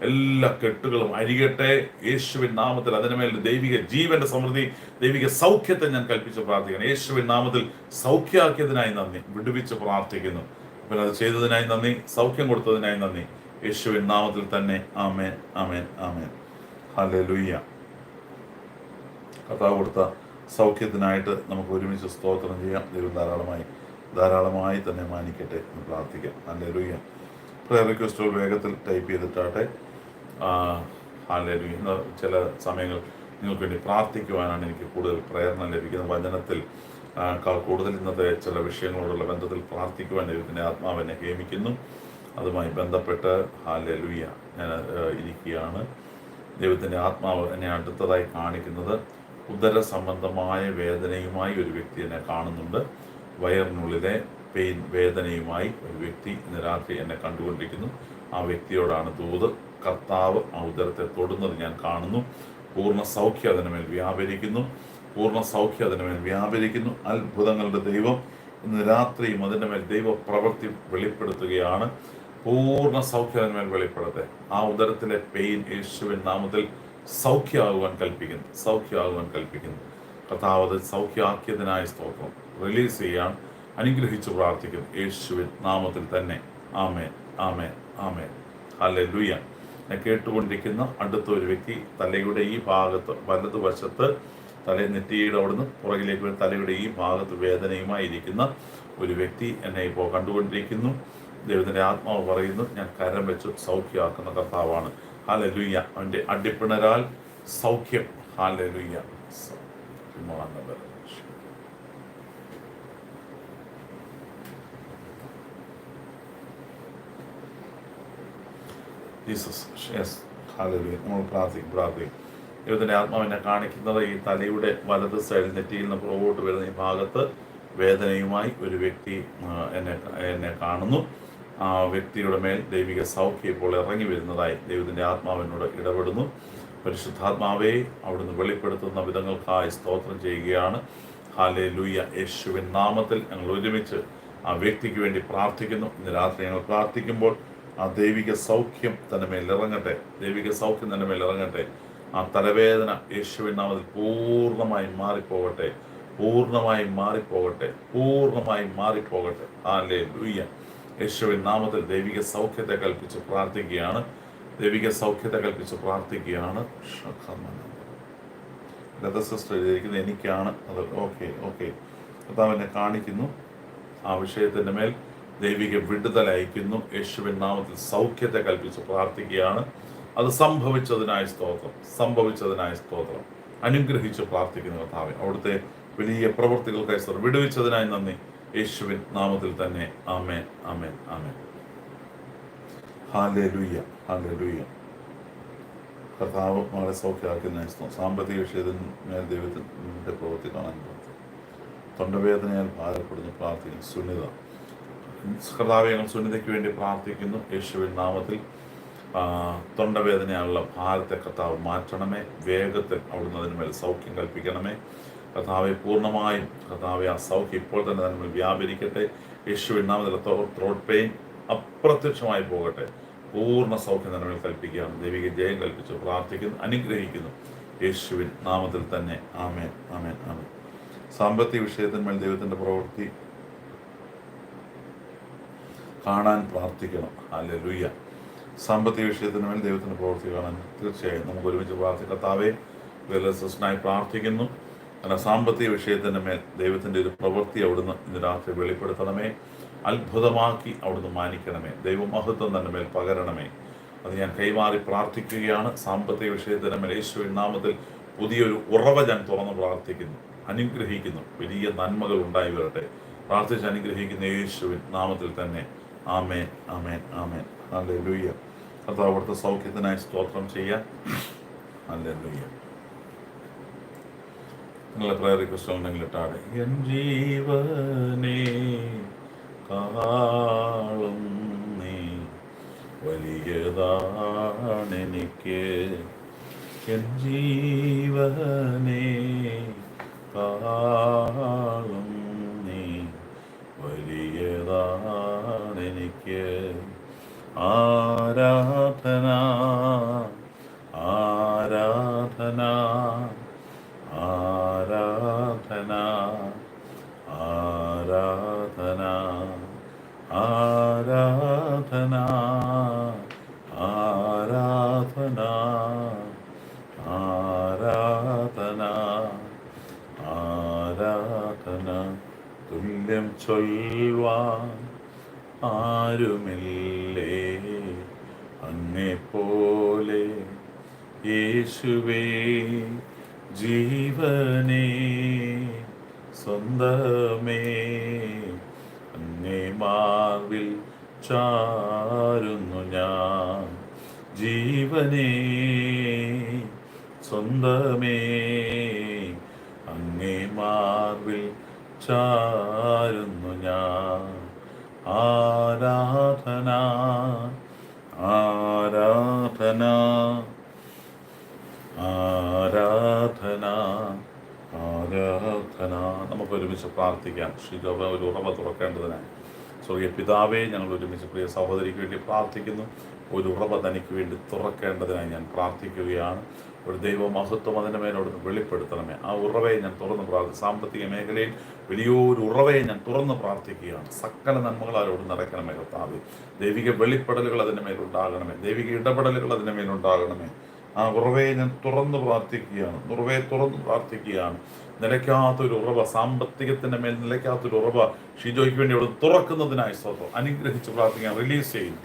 എല്ലാ കെട്ടുകളും അരികട്ടെ. യേശുവിൻ നാമത്തിൽ അതിനുമേൽ ദൈവിക ജീവന്റെ സമൃദ്ധി ദൈവിക സൗഖ്യത്തെ ഞാൻ കൽപ്പിച്ച് പ്രാർത്ഥിക്കണം യേശുവിൻ നാമത്തിൽ സൗഖ്യമാക്കിയതിനായി നന്ദി. വിടുവിച്ച് പ്രാർത്ഥിക്കുന്നു. അപ്പോൾ അത് ചെയ്തതിനായി നന്ദി സൗഖ്യം കൊടുത്തതിനായി നന്ദി. യേശുവിൻ നാമത്തിൽ തന്നെ ആമേൻ ആമേൻ ആമേൻ. ഹല്ലേലൂയ്യ കഥാ കൊടുത്ത സൗഖ്യത്തിനായിട്ട് നമുക്ക് ഒരുമിച്ച് സ്തോത്രം ചെയ്യാം. ദൈവം ധാരാളമായി ധാരാളമായി തന്നെ മാനിക്കട്ടെ എന്ന് പ്രാർത്ഥിക്കാം. നല്ല ഹല്ലേലൂയ്യ പ്രയർ റിക്വസ്റ്റുകൾ വേഗത്തിൽ ടൈപ്പ് ചെയ്തിട്ടാട്ടെ ഹാലേലൂയ്യ ഇന്ന് ചില സമയങ്ങൾ നിങ്ങൾക്ക് വേണ്ടി പ്രാർത്ഥിക്കുവാനാണ് എനിക്ക് കൂടുതൽ പ്രേരണ ലഭിക്കുന്നത്. വചനത്തിൽ കൂടുതൽ ഇന്നത്തെ ചില വിഷയങ്ങളോടുള്ള ബന്ധത്തിൽ പ്രാർത്ഥിക്കുവാൻ ദൈവത്തിന്റെ ആത്മാവിനെ ഹേമിക്കുന്നു. അതുമായി ബന്ധപ്പെട്ട് ഹാലലുയ്യ ഞാൻ ഇരിക്കുകയാണ്. ദൈവത്തിന്റെ ആത്മാവ് എന്നെ അടുത്തതായി കാണിക്കുന്നത്. ഉദര സംബന്ധമായ വേദനയുമായി ഒരു വ്യക്തി എന്നെ കാണുന്നുണ്ട്. വയറിനുള്ളിലെ പെയിൻ വേദനയുമായി ഒരു വ്യക്തി ഇന്ന് രാത്രി എന്നെ കണ്ടുകൊണ്ടിരിക്കുന്നു. ആ വ്യക്തിയോടാണ് ദൂത് കർത്താവ് ആ ഉദരത്തെ തൊടുന്നത് ഞാൻ കാണുന്നു. പൂർണ സൗഖ്യം അതിനുമേൽ വ്യാപരിക്കുന്നു. പൂർണ സൗഖ്യം അതിനുമേൽ വ്യാപരിക്കുന്നു. അത്ഭുതങ്ങളുടെ ദൈവം ഇന്ന് രാത്രിയും അതിന്റെ മേൽ ദൈവ പ്രവൃത്തി വെളിപ്പെടുത്തുകയാണ്. പൂർണ സൗഖ്യം വെളിപ്പെടട്ടെ. ആ ഉദരത്തിലെ പെയിൻ യേശുവിൻ നാമത്തിൽ സൗഖ്യമാകുവാൻ കൽപ്പിക്കുന്നു സൗഖ്യമാകുവാൻ കൽപ്പിക്കുന്നു. കഥാവത് സൗഖ്യമാക്കിയതിനായ സ്തോത്രം. റിലീസ് ചെയ്യാൻ അനുഗ്രഹിച്ചു പ്രാർത്ഥിക്കുന്നു. യേശുവിൻ നാമത്തിൽ തന്നെ. ആമേ ആമേ ആമേ അല്ലെ ലുയ കേട്ടുകൊണ്ടിരിക്കുന്ന അടുത്ത ഒരു വ്യക്തി തലയുടെ ഈ ഭാഗത്ത് വലതുവശത്ത് തല നെറ്റിയുടെ അവിടുന്ന് പുറകിലേക്ക് തലയുടെ ഈ ഭാഗത്ത് വേദനയുമായി ഇരിക്കുന്ന ഒരു വ്യക്തി എന്നെ ഇപ്പോൾ കണ്ടുകൊണ്ടിരിക്കുന്നു. ദൈവത്തിന്റെ ആത്മാവ് പറയുന്നു ഞാൻ കരം വെച്ച് സൗഖ്യമാക്കുന്ന കർത്താവാണ്. ഹാലലുയ്യ അവന്റെ അടിപ്പിണരാൽ സൗഖ്യം. ഹാലലുയ്യ ദൈവത്തിന്റെ ആത്മാവിനെ കാണിക്കുന്നത് ഈ തലയുടെ വലത് സൈഡിൽ നെറ്റിയിൽ നിന്ന് പുറകോട്ട് വരുന്ന ഈ ഭാഗത്ത് വേദനയുമായി ഒരു വ്യക്തി എന്നെ എന്നെ കാണുന്നു. ആ വ്യക്തിയുടെ മേൽ ദൈവിക സൗഖ്യം ഇപ്പോൾ ഇറങ്ങി വരുന്നതായി ദൈവത്തിന്റെ ആത്മാവിനോട് ഇടപെടുന്നു. പരിശുദ്ധാത്മാവേ അവിടുന്ന് വെളിപ്പെടുത്തുന്ന വിധങ്ങൾക്കായി സ്തോത്രം ചെയ്യുകയാണ്. ഹാലെ ലൂയ യേശുവിൻ നാമത്തിൽ ഞങ്ങൾ ഒരുമിച്ച് ആ വ്യക്തിക്ക് വേണ്ടി പ്രാർത്ഥിക്കുന്നു. ഇന്ന് രാത്രി ഞങ്ങൾ പ്രാർത്ഥിക്കുമ്പോൾ ആ ദൈവിക സൗഖ്യം തന്റെ മേൽ ഇറങ്ങട്ടെ. ദൈവിക സൗഖ്യം തന്റെ മേൽ ഇറങ്ങട്ടെ. ആ തലവേദന യേശുവിൻ നാമത്തിൽ പൂർണമായും മാറിപ്പോകട്ടെ. പൂർണമായും മാറിപ്പോകട്ടെ. പൂർണമായും മാറിപ്പോകട്ടെ. ഹാലെ ലൂയ്യ യേശുവിൻ നാമത്തിൽ ദൈവിക സൗഖ്യത്തെ കൽപ്പിച്ച് പ്രാർത്ഥിക്കുകയാണ്. ദൈവിക സൗഖ്യത്തെ കൽപ്പിച്ച് പ്രാർത്ഥിക്കുകയാണ്. സിസ്റ്റർ എഴുതിയിരിക്കുന്നത് എനിക്കാണ്. അത് ഓക്കെ ഓക്കെ. കർത്താവിനെ കാണിക്കുന്നു. ആ വിഷയത്തിന്റെ മേൽ ദൈവിക വിടുതൽ അയക്കുന്നു. യേശുവിൻ നാമത്തിൽ സൗഖ്യത്തെ കൽപ്പിച്ച് പ്രാർത്ഥിക്കുകയാണ്. അത് സംഭവിച്ചതിനായ സ്തോത്രം സംഭവിച്ചതിനായ സ്തോത്രം. അനുഗ്രഹിച്ച് പ്രാർത്ഥിക്കുന്നു കർത്താവ്. അവിടുത്തെ വലിയ പ്രവൃത്തികൾക്കായി സർ വിടുവിച്ചതിനായി നന്ദി. യേശുവിൻ നാമത്തിൽ തന്നെ. ആമേൻ ആമേൻ ആമേൻ. ഹാലേ ലുയ്യ ഹാലേ ലുയ്യ കർത്താവ് മകളെ സൗഖ്യമാക്കുന്നതിന് സ്തോത്രം. സാമ്പത്തിക വിഷയത്തിന്മേൽ ദൈവത്തിന്റെ പ്രവൃത്തി കാണാൻ പറ്റും തൊണ്ടവേദനയാൽ ഭാരപ്പെടുന്നു പ്രാർത്ഥിക്കുന്നു. സുനിത. കർത്താവെ ഞങ്ങൾ സുനിതയ്ക്ക് വേണ്ടി പ്രാർത്ഥിക്കുന്നു. യേശുവിൻ നാമത്തിൽ തൊണ്ടവേദനയാലുള്ള ഭാരത്തെ കർത്താവ് മാറ്റണമേ. വേഗത്തിൽ അവിടുന്ന് അതിന് മേൽ സൗഖ്യം കൽപ്പിക്കണമേ. കർത്താവെ പൂർണമായും കർത്താവെ ആ സൗഖ്യം ഇപ്പോൾ തന്നെ നമ്മൾ വ്യാപരിക്കട്ടെ. യേശുവിൻ നാമത്തിൽ ത്രോട്ട് പെയിൻ അപ്രത്യക്ഷമായി പോകട്ടെ. പൂർണ സൗഖ്യം നമ്മൾ കൽപ്പിക്കുകയാണ്. ദൈവിക ജയം കൽപ്പിച്ചു പ്രാർത്ഥിക്കുന്നു അനുഗ്രഹിക്കുന്നു. യേശുവിൻ നാമത്തിൽ തന്നെ. ആമേൻ ആമേൻ ആമേൻ. സാമ്പത്തിക വിഷയത്തിന്മേൽ ദൈവത്തിന്റെ പ്രവൃത്തി. കാണാൻ പ്രാർത്ഥിക്കണം. അല്ലെ ലുയ്യ സാമ്പത്തിക വിഷയത്തിന്മേൽ ദൈവത്തിന്റെ പ്രവൃത്തി കാണാൻ തീർച്ചയായും നമുക്ക് ഒരുമിച്ച് പ്രാർത്ഥിക്കത്താവേ വെലസനായി പ്രാർത്ഥിക്കുന്നു. കാരണം സാമ്പത്തിക വിഷയത്തിന്റെ മേൽ ദൈവത്തിന്റെ ഒരു പ്രവൃത്തി അവിടുന്ന് ഇന്ന് രാത്രി വെളിപ്പെടുത്തണമേ. അത്ഭുതമാക്കി അവിടുന്ന് മാനിക്കണമേ. ദൈവമഹത്വം തന്നെ മേൽ പകരണമേ. അത് ഞാൻ കൈമാറി പ്രാർത്ഥിക്കുകയാണ്. സാമ്പത്തിക വിഷയത്തിന്റെ മേൽ യേശുവിൻ നാമത്തിൽ പുതിയൊരു ഉറവ ഞാൻ തുറന്ന് പ്രാർത്ഥിക്കുന്നു. അനുഗ്രഹിക്കുന്നു. വലിയ നന്മകൾ ഉണ്ടായി വരട്ടെ. പ്രാർത്ഥിച്ച് അനുഗ്രഹിക്കുന്ന യേശുവിൻ നാമത്തിൽ തന്നെ. ആമേൻ ആമേൻ ആമേൻ. നല്ല ലൂയ്യ അത് അവിടുത്തെ സൗഖ്യത്തിനായി സ്തോത്രം ചെയ്യാൻ. നല്ല ലൂയ്യ നിങ്ങളെ പ്രയർ റിക്വസ്റ്റ് ഉണ്ടെങ്കിൽ ഇട്ടാടെ എൻ ജീവനെ കാളും നീ വലിയതാണെനിക്ക് എൻ ജീവനെ കാളും നീ വലിയതാണെനിക്ക് ആരാധന ആരാധന ആരാധന തുല്യം ചൊല്ലുവാൻ ആരുമില്ലേ? അങ്ങേ പോലെ യേശുവേ ജീവനേ സ്വന്തമേ അങ്ങേ മാർവിൽ ചാരുന്നു ഞാൻ ജീവനേ സ്വന്തമേ അങ്ങേ മാർവിൽ ചാരുന്നു ഞാൻ ആരാധന ആരാധന ആരാധന ആരാധന നമുക്ക് ഒരുമിച്ച് പ്രാർത്ഥിക്കാം. ശ്രീകോപ ഒരു ഉറവ തുറക്കേണ്ടതിനായി. സ്വർഗീയ പിതാവേ ഞങ്ങൾ ഒരുമിച്ച് പ്രിയ സഹോദരിക്ക് വേണ്ടി പ്രാർത്ഥിക്കുന്നു. ഒരു ഉറവ തനിക്ക് വേണ്ടി തുറക്കേണ്ടതിനായി ഞാൻ പ്രാർത്ഥിക്കുകയാണ്. ഒരു ദൈവമഹത്വം അതിന്റെ മേലോട് വെളിപ്പെടുത്തണമേ. ആ ഉറവയെ ഞാൻ തുറന്ന് പ്രാർത്ഥിക്കും സാമ്പത്തിക മേഖലയിൽ വലിയൊരു ഉറവയെ ഞാൻ തുറന്ന് പ്രാർത്ഥിക്കുകയാണ്. സകല നന്മകളോട് നിറയ്ക്കണമേ കർത്താവ്. ദൈവിക വെളിപ്പെടലുകൾ അതിന്റെ മേലുണ്ടാകണമേ ദൈവിക ഇടപെടലുകൾ അതിന്റെ മേലുണ്ടാകണമേ ആ ഉറവയെ ഞാൻ തുറന്ന് പ്രാർത്ഥിക്കുകയാണ്. ഉറവയെ തുറന്ന് പ്രാർത്ഥിക്കുകയാണ്. നിലയ്ക്കാത്തൊരു ഉറവ സാമ്പത്തികത്തിന്റെ മേൽ നിലയ്ക്കാത്തൊരു ഉറവ ഷിജോയ്ക്ക് വേണ്ടി അവിടെ തുറക്കുന്നതിനായി സ്വന്തം അനുഗ്രഹിച്ച് പ്രാർത്ഥിക്കാൻ റിലീസ് ചെയ്യുന്നു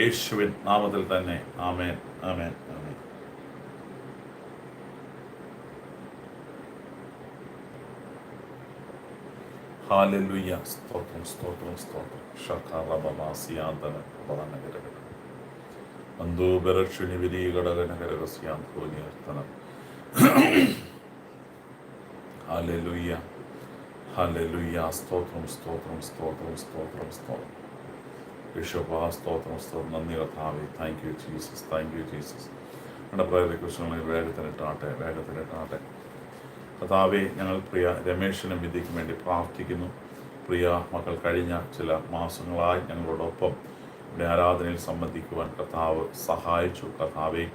യേശുവിൻ നാമത്തിൽ തന്നെ. ആമേൻ. ആമേൻ. ആമേൻ. ഹാലലുയ്യ സ്തോത്രം സ്തോത്രം സ്തോത്രം. ഷഖറബമാസിയാന്തന പ്രധാനകരകരം മന്ദൂബരക്ഷുണി വിരീകടകനകരകസ്യാന്തോനിയർത്തനം ഹാലലുയ്യ ഹലലുയ്യ സ്തോത്രം സ്തോത്രം സ്തോത്രം സ്തോത്രം സ്തോത്രം ബിഷപ്പ് സ്തോത്രം സ്തോത്രം നന്ദി കർത്താവെ. Thank you Jesus thank you Jesus നമ്മുടെ പ്രയർ കുറിച്ചുള്ള വേഗത്തിലിട്ടാട്ടെ വേഗത്തിലിട്ടാട്ടെ കർത്താവെ ഞങ്ങൾ പ്രിയ രമേശനും വിദ്യയ്ക്കും വേണ്ടി പ്രാർത്ഥിക്കുന്നു. പ്രിയ മക്കൾ കഴിഞ്ഞ ചില മാസങ്ങളായി ഞങ്ങളോടൊപ്പം ഇവിടെ ആരാധനയിൽ സംബന്ധിക്കുവാൻ കർത്താവ് സഹായിച്ചു. കർത്താവെ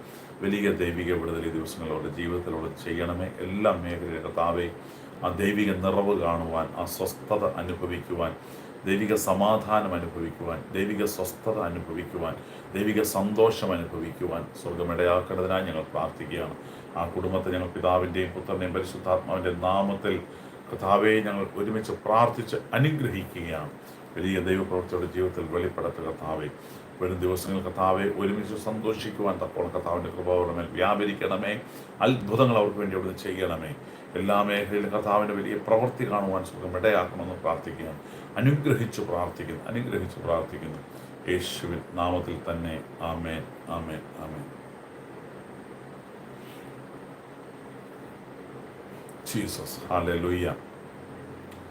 വലിയ ദൈവിക വിടുതൽ ഈ ദിവസങ്ങളോട് ജീവിതത്തിലൂടെ ചെയ്യണമേ. എല്ലാ മേഖലയിലും കർത്താവെ ആ ദൈവിക നിറവ് കാണുവാൻ ആ സ്വസ്ഥത അനുഭവിക്കുവാൻ ദൈവിക സമാധാനം അനുഭവിക്കുവാൻ ദൈവിക സ്വസ്ഥത അനുഭവിക്കുവാൻ ദൈവിക സന്തോഷം അനുഭവിക്കുവാൻ സ്വർഗമിടയാക്കേണ്ടതിനായി ഞങ്ങൾ പ്രാർത്ഥിക്കുകയാണ്. ആ കുടുംബത്തെ ഞങ്ങൾ പിതാവിന്റെയും പുത്രന്റെയും പരിശുദ്ധാത്മാവിന്റെ നാമത്തിൽ കഥാവെ ഞങ്ങൾ ഒരുമിച്ച് പ്രാർത്ഥിച്ച് അനുഗ്രഹിക്കുകയാണ്. വലിയ ദൈവപ്രവർത്തിയുടെ ജീവിതത്തിൽ വെളിപ്പെടുത്തുക കഥാവെ വരും ദിവസങ്ങൾ കഥാവെ ഒരുമിച്ച് സന്തോഷിക്കുവാൻ തക്കോളം കഥാവിന്റെ കൃപ മേൽ വ്യാപരിക്കണമേ. അത്ഭുതങ്ങൾ അവർക്ക് വേണ്ടി അവിടുന്ന് ചെയ്യണമേ. എല്ലാ മേഖലയിലും കഥാവിന്റെ വലിയ പ്രവൃത്തി കാണുവാൻ സുഖം ഇടയാക്കണമെന്ന് പ്രാർത്ഥിക്കുകയാണ്. അനുഗ്രഹിച്ചു പ്രാർത്ഥിക്കുന്നു അനുഗ്രഹിച്ചു പ്രാർത്ഥിക്കുന്നു. യേശുവിൻ നാമത്തിൽ തന്നെ ആമേൻ ആമേൻ ആമേൻ. ജീസസ് ഹാലലുയ്യ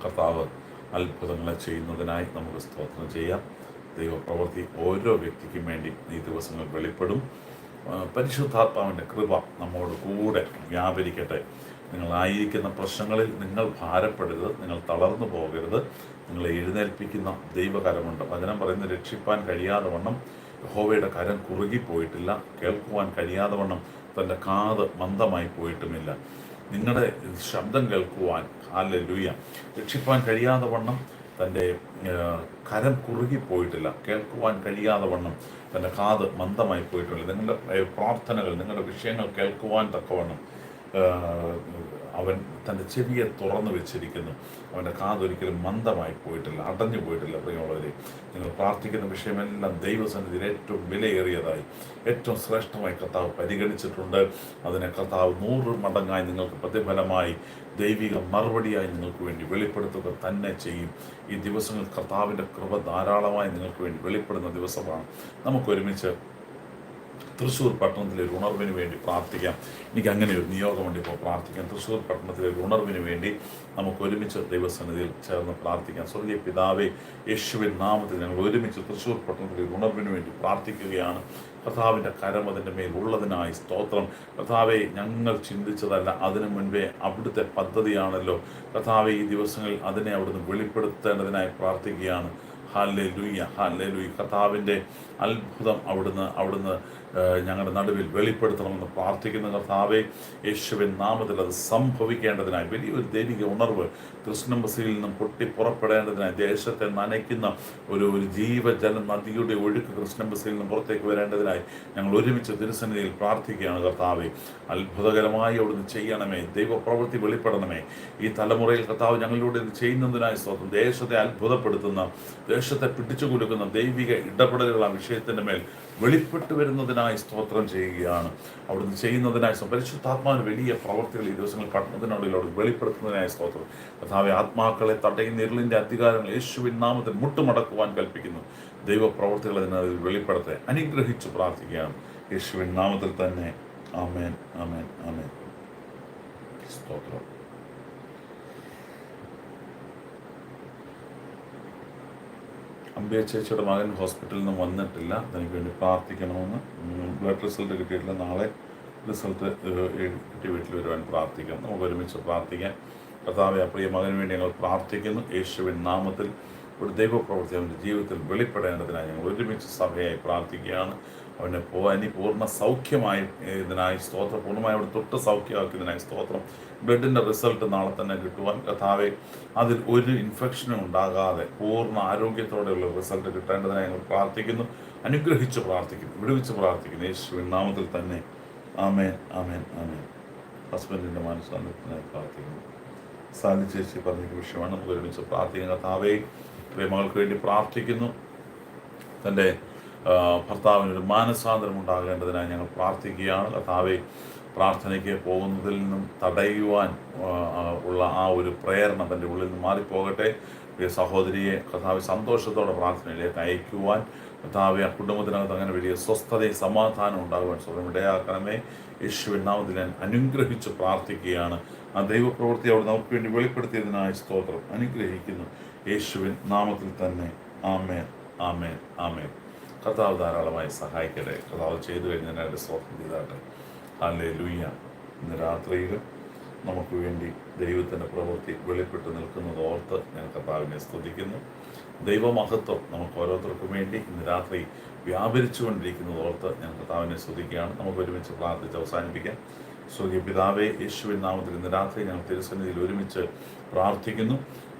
കർത്താവ് അത്ഭുതങ്ങളെ ചെയ്യുന്നതിനായി നമുക്ക് സ്തോത്രം ചെയ്യാം. ദൈവപ്രവൃത്തി ഓരോ വ്യക്തിക്കും വേണ്ടി ഈ ദിവസങ്ങൾ വെളിപ്പെടും. പരിശുദ്ധാത്മാവിന്റെ കൃപ നമ്മോട് കൂടെ വ്യാപരിക്കട്ടെ. നിങ്ങളായിരിക്കുന്ന പ്രശ്നങ്ങളിൽ നിങ്ങൾ ഭാരപ്പെടരുത് നിങ്ങൾ തളർന്നു പോകരുത്. നിങ്ങളെ എഴുന്നേൽപ്പിക്കുന്ന ദൈവകരമുണ്ട്. വചനം പറയുന്നത് രക്ഷിപ്പാൻ കഴിയാതെ വണ്ണം യഹോവയുടെ കരം കുറുകിപ്പോയിട്ടില്ല കേൾക്കുവാൻ കഴിയാതെ വണ്ണം തന്റെ കാത് മന്ദമായി പോയിട്ടുമില്ല. നിങ്ങളുടെ ശബ്ദം കേൾക്കുവാൻ ഹാലെ ലൂയ രക്ഷിപ്പാൻ കഴിയാതെ വണ്ണം തന്റെ കരം കുറുകിപ്പോയിട്ടില്ല കേൾക്കുവാൻ കഴിയാതെ വണ്ണം തന്റെ കാത് മന്ദമായി പോയിട്ടില്ല നിങ്ങളുടെ പ്രാർത്ഥനകൾ നിങ്ങളുടെ വിഷയങ്ങൾ കേൾക്കുവാൻ തക്കവണ്ണം അവൻ തന്റെ ചെവിയെ തുറന്നു വെച്ചിരിക്കുന്നു. അവന്റെ കാതൊരിക്കലും മന്ദമായി പോയിട്ടില്ല അടഞ്ഞു പോയിട്ടില്ല പ്രിയമുള്ളവരെ. നിങ്ങൾ പ്രാർത്ഥിക്കുന്ന വിഷയമെല്ലാം ദൈവസന്നിധിയിൽ ഏറ്റവും വിലയേറിയതായി ഏറ്റവും ശ്രേഷ്ഠമായി കർത്താവ് പരിഗണിച്ചിട്ടുണ്ട്. അതിനെ കർത്താവ് നൂറ് മടങ്ങായി നിങ്ങൾക്ക് പ്രതിഫലമായി ദൈവിക മറുപടിയായി നിങ്ങൾക്ക് വേണ്ടി വെളിപ്പെടുത്തുക തന്നെ ചെയ്യും. ഈ ദിവസങ്ങൾ കർത്താവിന്റെ കൃപ ധാരാളമായി നിങ്ങൾക്ക് വേണ്ടി വെളിപ്പെടുന്ന ദിവസമാണ്. നമുക്ക് ഒരുമിച്ച് തൃശ്ശൂർ പട്ടണത്തിലെ ഒരു ഉണർവിന് വേണ്ടി പ്രാർത്ഥിക്കാം. എനിക്ക് അങ്ങനെ ഒരു നിയോഗമുണ്ട് ഇപ്പോൾ പ്രാർത്ഥിക്കാം തൃശ്ശൂർ പട്ടണത്തിലെ ഒരു ഉണർവിന് വേണ്ടി നമുക്ക് ഒരുമിച്ച് ദൈവസന്നിധിയിൽ ചേർന്ന് പ്രാർത്ഥിക്കാം. സ്വർഗീയ പിതാവെ യേശുവിൻ നാമത്തിൽ ഞങ്ങൾ ഒരുമിച്ച് തൃശ്ശൂർ പട്ടണത്തിലെ ഒരു ഉണർവിന് വേണ്ടി പ്രാർത്ഥിക്കുകയാണ്. കർത്താവിന്റെ കരം അതിന്റെ മേൽ ഉള്ളതിനായി സ്തോത്രം. കർത്താവെ ഞങ്ങൾ ചിന്തിച്ചതല്ല അതിനു മുൻപേ അവിടുത്തെ പദ്ധതിയാണല്ലോ. കർത്താവെ ഈ ദിവസങ്ങളിൽ അതിനെ അവിടുന്ന് വെളിപ്പെടുത്തേണ്ടതിനായി പ്രാർത്ഥിക്കുകയാണ്. ഹാലെ ലുയ്യ ഹാലേ ലുയ്യ കർത്താവിന്റെ അത്ഭുതം അവിടുന്ന് അവിടുന്ന് ഞങ്ങളുടെ നടുവിൽ വെളിപ്പെടുത്തണമെന്ന് പ്രാർത്ഥിക്കുന്ന കർത്താവെ യേശുവിൻ നാമത്തിൽ അത് സംഭവിക്കേണ്ടതിനായി വലിയൊരു ദൈവിക ഉണർവ് കൃഷ്ണബസിയിൽ നിന്നും പൊട്ടി പുറപ്പെടേണ്ടതിനായി ദേശത്തെ നനയ്ക്കുന്ന ഒരു ഒരു ജീവജല നദിയുടെ ഒഴുക്ക് കൃഷ്ണബസിയിൽ നിന്നും പുറത്തേക്ക് വരേണ്ടതിനായി ഞങ്ങൾ ഒരുമിച്ച് തിരുസന്നിധിയിൽ പ്രാർത്ഥിക്കുകയാണ് കർത്താവെ. അത്ഭുതകരമായി അവിടുന്ന് ചെയ്യണമേ ദൈവപ്രവൃത്തി വെളിപ്പെടണമേ. ഈ തലമുറയിൽ കർത്താവ് ഞങ്ങളിലൂടെ ഇത് ചെയ്യുന്നതിനായി സ്വന്തം ദേശത്തെ അത്ഭുതപ്പെടുത്തുന്ന ദേശത്തെ പിടിച്ചു കുലുക്കുന്ന ദൈവിക ഇടപെടലുകൾ ആ വിഷയത്തിന്റെ മേൽ വെളിപ്പെട്ടു വരുന്നതിനായി സ്തോത്രം ചെയ്യുകയാണ്. അവിടുന്ന് ചെയ്യുന്നതിനായി. പരിശുദ്ധാത്മാവിന് വലിയ പ്രവർത്തികൾ ഈ ദിവസങ്ങൾ പഠനത്തിനുള്ളിൽ അവിടെ വെളിപ്പെടുത്തുന്നതിനായി സ്തോത്രം. കർത്താവെ ആത്മാക്കളെ തടയുന്ന ഇരുളിന്റെ അധികാരങ്ങൾ യേശുവിൻ നാമത്തിൽ മുട്ടുമടക്കുവാൻ കൽപ്പിക്കുന്നു. ദൈവപ്രവർത്തികൾ അതിനതിൽ വെളിപ്പെടുത്തെ അനുഗ്രഹിച്ചു പ്രാർത്ഥിക്കുകയാണ്. യേശുവിൻ നാമത്തിൽ തന്നെ. ആമേൻ ആമേൻ ആമേൻ. സ്തോത്രം. അമ്പിയ ചേച്ചിയുടെ മകൻ ഹോസ്പിറ്റലിൽ നിന്ന് വന്നിട്ടില്ല. തനിക്ക് വേണ്ടി പ്രാർത്ഥിക്കണമെന്ന്. ബ്ലഡ് റിസൾട്ട് കിട്ടിയിട്ടില്ല. നാളെ റിസൾട്ട് കിട്ടി വീട്ടിൽ വരുവാൻ പ്രാർത്ഥിക്കാം. നമുക്ക് ഒരുമിച്ച് പ്രാർത്ഥിക്കാം. കർത്താവെ ആ പ്രിയ മകന് വേണ്ടി ഞങ്ങൾ പ്രാർത്ഥിക്കുന്നു. യേശുവിൻ നാമത്തിൽ ഒരു ദൈവപ്രവൃത്തി അവന്റെ ജീവിതത്തിൽ വെളിപ്പെടേണ്ടതിനായി ഞങ്ങൾ ഒരുമിച്ച് സഭയായി പ്രാർത്ഥിക്കുകയാണ്. അവനെ പോവാനി പൂർണ സൗഖ്യമായി ഇതിനായി സ്തോത്രം പൂർണമായി അവിടെ തൊട്ട് സൗഖ്യമാക്കിയതിനായി സ്തോത്രം. ബ്ലഡിന്റെ റിസൾട്ട് നാളെ തന്നെ കിട്ടുവാൻ കഥാവെ അതിൽ ഒരു ഇൻഫെക്ഷനും ഉണ്ടാകാതെ പൂർണ ആരോഗ്യത്തോടെയുള്ള റിസൾട്ട് കിട്ടേണ്ടതിനായി ഞങ്ങൾ പ്രാർത്ഥിക്കുന്നു. അനുഗ്രഹിച്ച് പ്രാർത്ഥിക്കുന്നു വിടുവിച്ച് പ്രാർത്ഥിക്കുന്നു. യേശുവിൻ നാമത്തിൽ തന്നെ. ആമേൻ ആമേൻ ആമേൻ. ഹസ്ബൻഡിന്റെ മനസ്സാന്നിധ്യത്തിനായി പ്രാർത്ഥിക്കുന്നു. സാലി ചേച്ചി പറഞ്ഞ വിഷയമാണ്. നമുക്ക് ഒരുമിച്ച് പ്രാർത്ഥിക്കുന്ന കഥാവെ പ്രേമകൾക്ക് വേണ്ടി പ്രാർത്ഥിക്കുന്നു. തന്റെ ഭർത്താവിനൊരു മാനസാന്തരം ഉണ്ടാകേണ്ടതിനായി ഞങ്ങൾ പ്രാർത്ഥിക്കുകയാണ്. കർത്താവെ പ്രാർത്ഥനയ്ക്ക് പോകുന്നതിൽ നിന്നും തടയുവാൻ ഉള്ള ആ ഒരു പ്രേരണ തന്റെ ഉള്ളിൽ നിന്ന് മാറിപ്പോകട്ടെ. സഹോദരിയെ കർത്താവ് സന്തോഷത്തോടെ പ്രാർത്ഥനയിലേക്ക് അയക്കുവാൻ കർത്താവ് ആ കുടുംബത്തിനകത്ത് അങ്ങനെ വലിയ സ്വസ്ഥതയും സമാധാനം ഉണ്ടാകുവാൻ സ്വന്തം ഇടയാക്കണമേ. യേശുവിൻ നാമത്തിൽ ഞാൻ അനുഗ്രഹിച്ച് പ്രാർത്ഥിക്കുകയാണ്. ആ ദൈവപ്രവൃത്തി അവിടെ നമുക്ക് വേണ്ടി വെളിപ്പെടുത്തിയതിനായി സ്തോത്രം. അനുഗ്രഹിക്കുന്നു. യേശുവിൻ നാമത്തിൽ തന്നെ. ആമേൻ ആമേൻ ആമേൻ. കർത്താവ് ധാരാളമായി സഹായിക്കട്ടെ. കർത്താവ് ചെയ്തു എന്റെ സ്തോത്രം ചെയ്താട്ടെ അല്ലെ ലൂയ്യ ഇന്ന് രാത്രിയിൽ നമുക്ക് വേണ്ടി ദൈവത്തിന്റെ പ്രവൃത്തി വെളിപ്പെട്ട് നിൽക്കുന്നത് ഓർത്ത് ഞാൻ കർത്താവിനെ സ്തുതിക്കുന്നു. ദൈവമഹത്വം നമുക്ക് ഓരോരുത്തർക്കും വേണ്ടി ഇന്ന് രാത്രി വ്യാപരിച്ചുകൊണ്ടിരിക്കുന്നത് ഓർത്ത് ഞാൻ കർത്താവിനെ സ്തുതിക്കുകയാണ്. നമുക്ക് ഒരുമിച്ച് പ്രാർത്ഥിച്ച് അവസാനിപ്പിക്കാം. സ്വർഗീയ പിതാവേ യേശുവിൻ നാമത്തിൽ ഇന്ന് രാത്രി ഞങ്ങൾ തിരുസന്നിധിയിൽ ഒരുമിച്ച് പ്രാർത്ഥിക്കുന്നു.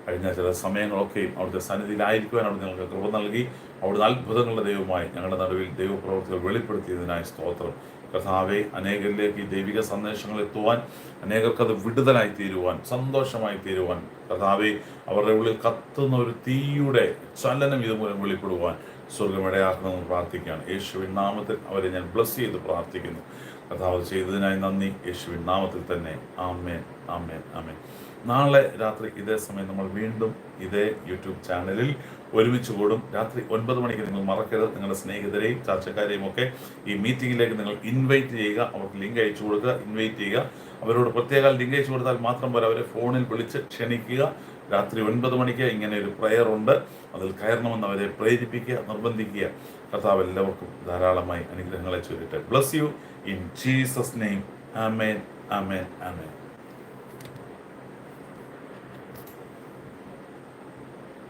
കഴിഞ്ഞ ചില സമയങ്ങളൊക്കെയും അവിടുത്തെ സന്നിധിയിലായിരിക്കുവാൻ അവിടെ ഞങ്ങൾക്ക് കൃപ നൽകി. അവിടുന്ന് അത്ഭുതങ്ങളുടെ ദൈവമായി ഞങ്ങളുടെ നടുവിൽ ദൈവപ്രവർത്തികൾ വെളിപ്പെടുത്തിയതിനായി സ്തോത്രം. കർത്താവെ അനേകരിലേക്ക് ഈ ദൈവിക സന്ദേശങ്ങൾ എത്തുവാൻ അനേകർക്കത് വിടുതലായി തീരുവാൻ സന്തോഷമായി തീരുവാൻ. കർത്താവെ അവരുടെ ഉള്ളിൽ കത്തുന്ന ഒരു തീയുടെ ചലനം ഇതുമൂലം വെളിപ്പെടുവാൻ സ്വർഗമിടയാക്കണമെന്ന് പ്രാർത്ഥിക്കുകയാണ്. യേശുവിൻ നാമത്തിൽ അവരെ ഞാൻ ബ്ലസ് ചെയ്ത് പ്രാർത്ഥിക്കുന്നു. കർത്താവ് ചെയ്തതിനായി നന്ദി. യേശുവിൻ നാമത്തിൽ തന്നെ ആമേൻ ആമേൻ ആമേൻ. നാളെ രാത്രി ഇതേ സമയം നമ്മൾ വീണ്ടും ഇതേ യൂട്യൂബ് ചാനലിൽ ഒരുമിച്ച് കൂടും. രാത്രി ഒൻപത് മണിക്ക് നിങ്ങൾ മറക്കരുത്. നിങ്ങളുടെ സ്നേഹിതരെയും ചർച്ചക്കാരെയും ഒക്കെ ഈ മീറ്റിംഗിലേക്ക് നിങ്ങൾ ഇൻവൈറ്റ് ചെയ്യുക. അവർക്ക് ലിങ്ക് അയച്ചു കൊടുക്കുക. ഇൻവൈറ്റ് ചെയ്യുക. അവരോട് പ്രത്യേക ലിങ്ക് അയച്ചു കൊടുത്താൽ മാത്രം പോരാ. അവരെ ഫോണിൽ വിളിച്ച് ക്ഷണിക്കുക. രാത്രി ഒൻപത് മണിക്ക് ഇങ്ങനെ ഒരു പ്രയർ ഉണ്ട്. അതിൽ കയറണമെന്ന് അവരെ പ്രേരിപ്പിക്കുക നിർബന്ധിക്കുക. കർത്താവ് എല്ലാവർക്കും ധാരാളമായി അനുഗ്രഹങ്ങളെ ചൊല്ലിട്ട്. Bless you in Jesus name ആമേൻ ആമേൻ ആമേൻ